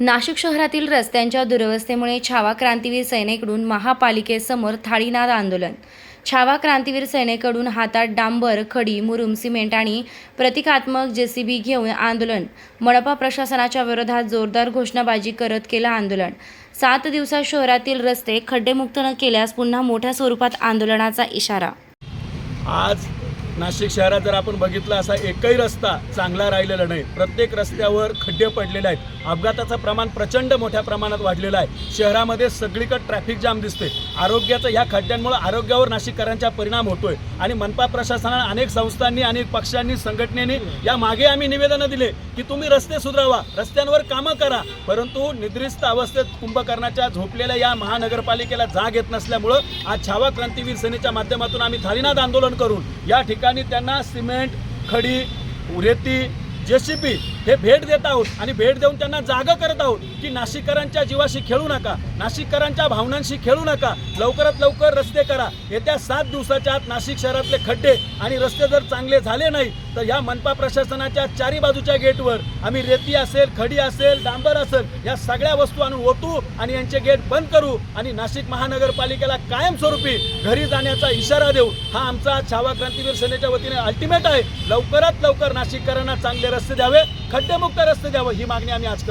नाशिक शहरातील रस्त्यांच्या दुरवस्थेमुळे छावा क्रांतीवीर सेनेकडून महापालिकेसमोर थाळीनाद आंदोलन. छावा क्रांतीवीर सेनेकडून हातात डांबर खडी मुरुम सिमेंट आणि प्रतिकात्मक जेसीबी घेऊन आंदोलन. मनपा प्रशासनाच्या विरोधात जोरदार घोषणाबाजी करत केलं आंदोलन. सात दिवसात शहरातील रस्ते खड्डेमुक्त न केल्यास पुन्हा मोठ्या स्वरूपात आंदोलनाचा इशारा. आज नाशिक शहरात जर आपण बघितलं असा एकही रस्ता चांगला राहिलेला नाही. प्रत्येक रस्त्यावर खड्डे पडलेले आहेत. अपघाताचं प्रमाण प्रचंड मोठ्या प्रमाणात वाढलेलं आहे. शहरामध्ये सगळीकडे ट्रॅफिक जाम दिसते आरोग्याचं ह्या खड्ड्यांमुळे आरोग्यावर नाशिककरांचा परिणाम होतोय. आणि मनपा प्रशासनानं अनेक संस्थांनी अनेक पक्षांनी संघटनेने या मागे आम्ही निवेदनं दिले की तुम्ही रस्ते सुधारवा रस्त्यांवर कामं करा. परंतु निद्रिस्त अवस्थेत कुंभकर्णाच्या झोपलेल्या या महानगरपालिकेला जाग येत नसल्यामुळं आज छावा क्रांतीवीर सेनेच्या माध्यमातून आम्ही थालीनाद आंदोलन करून या ठिकाणी त्यांना सिमेंट खडी रेती जेसीबी हे भेट देत आहोत आणि भेट देऊन त्यांना जागा करत आहोत की नाशिककरांच्या जीवाशी खेळू नका नाशिककरांच्या भावनांशी खेळू नका. लवकरात लवकर रस्ते करा. येत्या सात दिवसाच्या आत नाशिक शहरातले खड्डे आणि रस्ते जर चांगले झाले नाही तर ह्या मनपा प्रशासनाच्या चारी बाजूच्या गेटवर आम्ही रेती असेल खडी असेल डांबर असेल या सगळ्या वस्तू आणून ओतू आणि यांचे गेट बंद करू आणि नाशिक महानगरपालिकेला कायमस्वरूपी घरी जाण्याचा इशारा देऊ. हा आमचा छावा क्रांतीवीर सेनेच्या वतीने अल्टिमेट आहे. लवकरात लवकर नाशिककरांना चांगले रस्ते द्यावे खड्डेमुक्त रस्ते द्यावे ही मागणी आम्ही आज करतो.